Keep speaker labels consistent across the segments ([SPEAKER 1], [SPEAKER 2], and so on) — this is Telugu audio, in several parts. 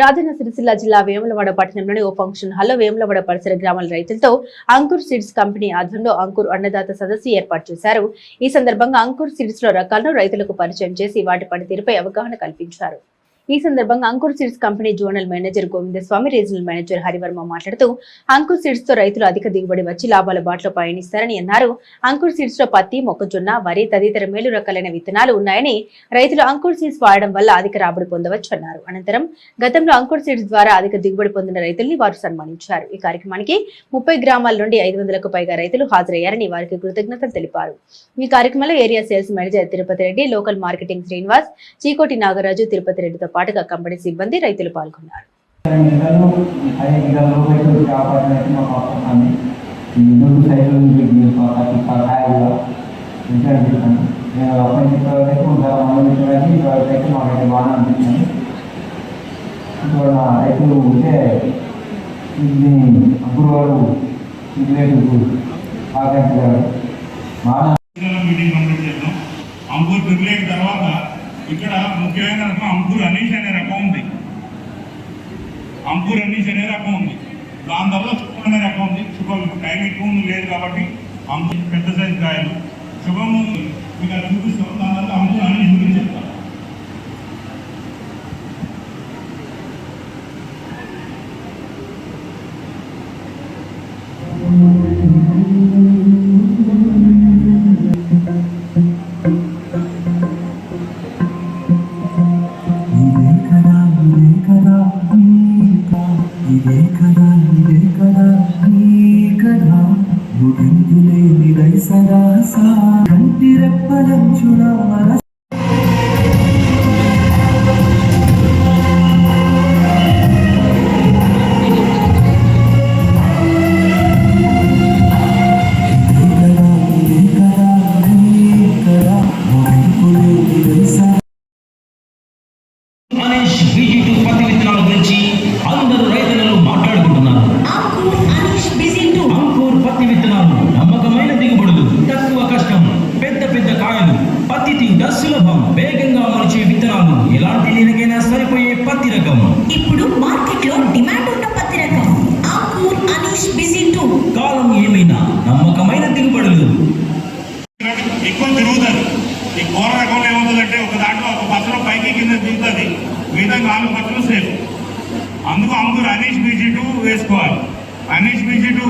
[SPEAKER 1] రాజన్న సిరిసిల్ల జిల్లా వేములవాడ పట్టణంలోని ఓ ఫంక్షన్ హాల్లో వేములవాడ పరిసర గ్రామాల రైతులతో అంకుర్ సీడ్స్ కంపెనీ ఆధ్వర్యంలో అంకుర్ అన్నదాత సదస్సు ఏర్పాటు చేశారు. ఈ సందర్భంగా అంకుర్ సీడ్స్లో రకాలను రైతులకు పరిచయం చేసి వాటి పనితీరుపై అవగాహన కల్పించారు. ఈ సందర్భంగా Ankur seeds company zonal manager Govindaswamy regional manager Harivarma మాట్లాడుతూ అంకుర్ సీడ్స్తో రైతులు అధిక దిగుబడి వచ్చి లాభాల బాటలో పయనిస్తారని అన్నారు. అంకుర్ సీడ్స్లో పత్తి మొక్కజొన్న వరి తదితర మేలు రకాలైన విత్తనాలు ఉన్నాయని రైతులు అంకుర్ సీడ్స్ వాడడం వల్ల అధిక రాబడి పొందవచ్చు అన్నారు. అనంతరం గతంలో అంకుర్ సీడ్స్ ద్వారా అధిక దిగుబడి పొందిన రైతుల్ని వారు సన్మానించారు. ఈ కార్యక్రమానికి ముప్పై గ్రామాల నుండి ఐదు వందలకు పైగా రైతులు హాజరయ్యారని వారికి కృతజ్ఞతలు తెలిపారు. ఈ కార్యక్రమంలో area sales manager Tirupati Reddy local marketing Srinivas Chikoti Nagaraju Tirupati రెడ్డితో పాటుగా కంపెనీ సిబ్బంది రైతులు పాల్గొన్నారు
[SPEAKER 2] నెలలు ఐదు గిన్నెల బాగా ఇప్పుడు రైతులు ఉంటే ఇది అప్పుడు వాడు బాగా
[SPEAKER 3] తర్వాత ఇక్కడ ముఖ్యమైన రకం అంకుర్ అనీష్ అనే రకం ఉంది. అంకుర్ అనీష్ అనే రకం ఉంది. దాని తర్వాత శుభం అనే రకం ఉంది. శుభం టైం ఎక్కువ ఉంది లేదు కాబట్టి అంకుర్ పెద్ద సైజు కాయలు. శుభము ఇక్కడ చూపిస్తాం. దాని తర్వాత అంకుర్ అనీష్
[SPEAKER 4] ఇదే కదా ఇదే కదా నీ కదా. ముగింపు లేని రైసరాస కంటి
[SPEAKER 3] రెప్పలంచురా నాలుగు పచ్చలు సేఫ్ అందుకు అంకుర్ అనీష్ బీజీ టూ వేసుకోవాలి. అనీష్ బీజీ టూ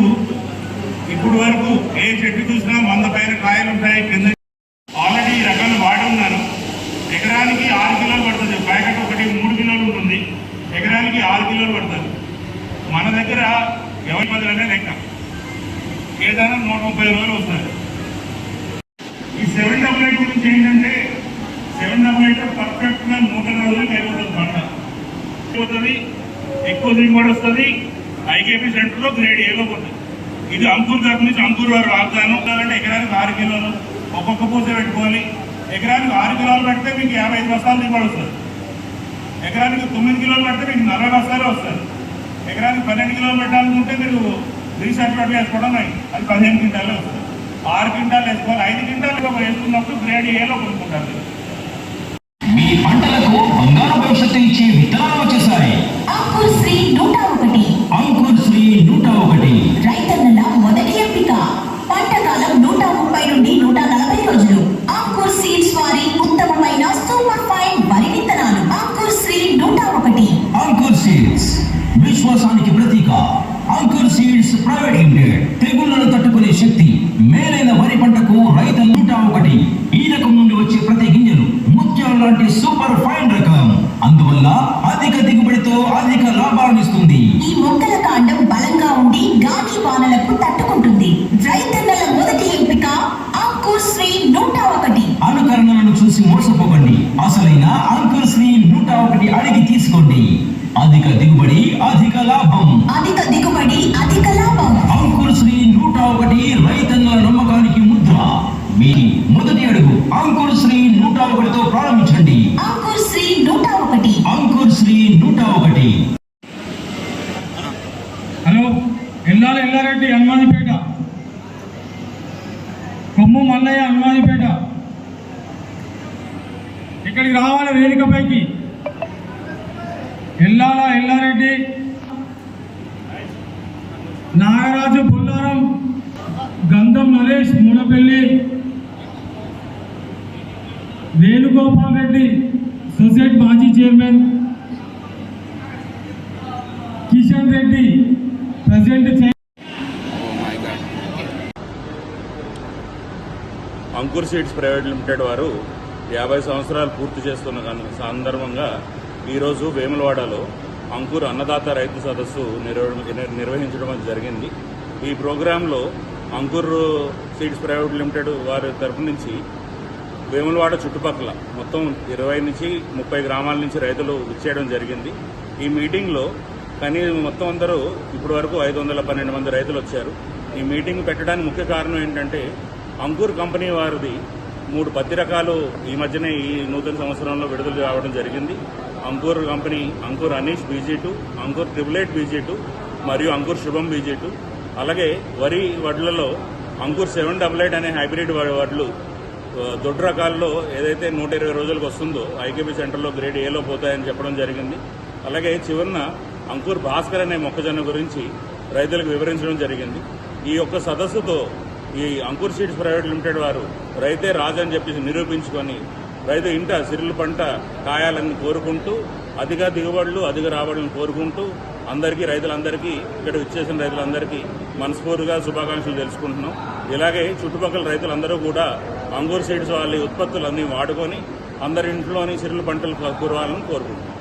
[SPEAKER 3] ఇప్పుడు వరకు ఏ చెట్టు చూసినా వంద పైన కాయలు ఉంటాయి కింద ఆల్రెడీ ఈ రకాలు వాడి ఉన్నాను ఎకరానికి ఆరు కిలోలు పడుతుంది. ప్యాకెట్ ఒకటి మూడు కిలోలు ఉంటుంది. ఎకరానికి ఆరు కిలోలు పడుతుంది. మన దగ్గర ఎవరి మధ్యలోనే లెక్క. ఏదైనా నూట ముప్పై రోజులు వస్తుంది. ఈ సెవెన్ డబుల్ ఎయిట్ గురించి ఏంటంటే సెవెన్ డబుల్ ఎయిట్ పర్ఫెక్ట్గా నూట రోజులు ఎక్కువ దిగుబడి వస్తుంది. ఐకేపీ సెంటర్లో గ్రేడ్ ఏలో పోతుంది. ఇది అంకుర్ తరపు నుంచి అంకుర్ వారు వాగ్దానం. ఉండాలంటే ఎకరానికి ఆరు కిలోలు ఒక్కొక్క పూస పెట్టుకోవాలి. ఎకరానికి ఆరు కిలోలు పెడితే మీకు యాభై ఐదు బస్తాలు దిగుబడి వస్తుంది. ఎకరానికి తొమ్మిది కిలోలు పెడితే మీకు నలభై బస్తాలే వస్తుంది. ఎకరానికి పన్నెండు కిలోలు పెట్టాలనుకుంటే మీరు రీసర్టిఫికేట్ వేసుకోవడం అది పదిహేను క్వింటాలే వస్తుంది. ఆరు క్వింటాలు వేసుకోవాలి. ఐదు క్వింటాలు వేసుకున్నప్పుడు గ్రేడ్ ఏలో కొనుక్కుంటారు.
[SPEAKER 5] మీ పంటలకు బంగారు భవిష్యత్తు ఇచ్చే విత్తనాలు వచ్చేసాయి. విశ్వాసానికి ప్రతీక. అంకుర్ సీడ్స్ ప్రైవేట్ లిమిటెడ్ తెగుళ్ళను తట్టుకునే శక్తి మేలైన వరి పంటకు రైతు నూట ఒకటి. ఈ రకం నుండి వచ్చే ప్రతి గింజలు ముత్యాల లాంటి సూపర్ ఫైన్ రకం. అందువల్ల అధిక దిగుబడితో అధిక లాభాలను ఇస్తుంది.
[SPEAKER 6] ఈ మొక్కల కాండం బలంగా ఉండి గాలి వానలకు తట్టుకుంటుంది. రైతన్నల మొదటి ఎంపిక అంకుర్ శ్రీ నూట ఒకటి.
[SPEAKER 5] అనుకరణలను చూసి మోసపోకండి. అసలైన అంకుర్ శ్రీ నూట ఒకటి అడిగి తీసుకోండి. అధిక దిగుబడి అధిక లాభం.
[SPEAKER 6] అధిక దిగుబడి అధిక లాభం.
[SPEAKER 5] అంకుర్ శ్రీ నూట ఒకటి రైతన్నల నమ్మకానికి ముద్ర. మీ మొదటి అడుగు అంకుర్ శ్రీ నూట ఒకటితో ప్రారంభించండి.
[SPEAKER 6] అంకుర్ శ్రీ నూట ఒకటి.
[SPEAKER 5] అంకుర్ శ్రీ నూట ఒకటి.
[SPEAKER 7] హలో ఎల్లాల ఎల్లారెడ్డి హనుమానిపేట. కొమ్ము మల్లయ్య హనుమానిపేట. ఇక్కడికి రావాలి వేదికపైకి ఎల్లాల ఎల్లారెడ్డి. నాగరాజు పుల్లారం. గంధం నరేష్ మూడపల్లి. వేణుగోపాల్ రెడ్డి సొసైటీ మాజీ chairman. Kishan Reddy president
[SPEAKER 3] Ankur seeds private limited వారు యాభై సంవత్సరాలు పూర్తి చేస్తున్న సందర్భంగా ఈరోజు వేములవాడలో అంకుర్ అన్నదాత రైతు సదస్సు నిర్వహించడం జరిగింది. ఈ ప్రోగ్రాంలో అంకుర్ సీడ్స్ ప్రైవేట్ లిమిటెడ్ వారి తరపు నుంచి వేములవాడ చుట్టుపక్కల మొత్తం ఇరవై నుంచి ముప్పై గ్రామాల నుంచి రైతులు ఇచ్చేయడం జరిగింది. ఈ మీటింగ్లో కానీ మొత్తం అందరూ ఇప్పటి వరకు ఐదు వందల పన్నెండు మంది రైతులు వచ్చారు. ఈ మీటింగ్ పెట్టడానికి ముఖ్య కారణం ఏంటంటే అంకుర్ కంపెనీ వారిది మూడు పత్తి రకాలు ఈ మధ్యనే ఈ నూతన సంవత్సరంలో విడుదల కావడం జరిగింది. Ankur company Ankur Anish BG two Ankur triple eight BG two మరియు అంకూర్ శుభం బీజీ టూ అలాగే వరి వడ్లలో అంకుర్ సెవెన్ డబల్ ఎయిట్ అనే హైబ్రిడ్ వడ్లు దొడ్డు రకాల్లో ఏదైతే నూట ఇరవై రోజులకు వస్తుందో ఐకేపీ సెంటర్లో గ్రేడ్ ఏలో పోతాయని చెప్పడం జరిగింది. అలాగే చివరిన అంకుర్ భాస్కర్ అనే మొక్కజొన్న గురించి రైతులకు వివరించడం జరిగింది. ఈ యొక్క సదస్సుతో ఈ అంకుర్ సీడ్స్ ప్రైవేట్ లిమిటెడ్ వారు రైతే రాజు అని చెప్పేసి నిరూపించుకొని రైతు ఇంట సిరుల పంట కాయాలని కోరుకుంటూ అధిక దిగుబడులు అధిక రాబడులను కోరుకుంటూ అందరికీ రైతులందరికీ ఇక్కడ ఇచ్చేసిన రైతులందరికీ మనస్ఫూర్తిగా శుభాకాంక్షలు తెలుసుకుంటున్నాం. ఇలాగే చుట్టుపక్కల రైతులందరూ కూడా అంగూర్ సీడ్స్ వాళ్ళ ఉత్పత్తులన్నీ వాడుకొని అందరి ఇంట్లోని సిరుల పంటలు కూరవాలని కోరుకుంటున్నాం.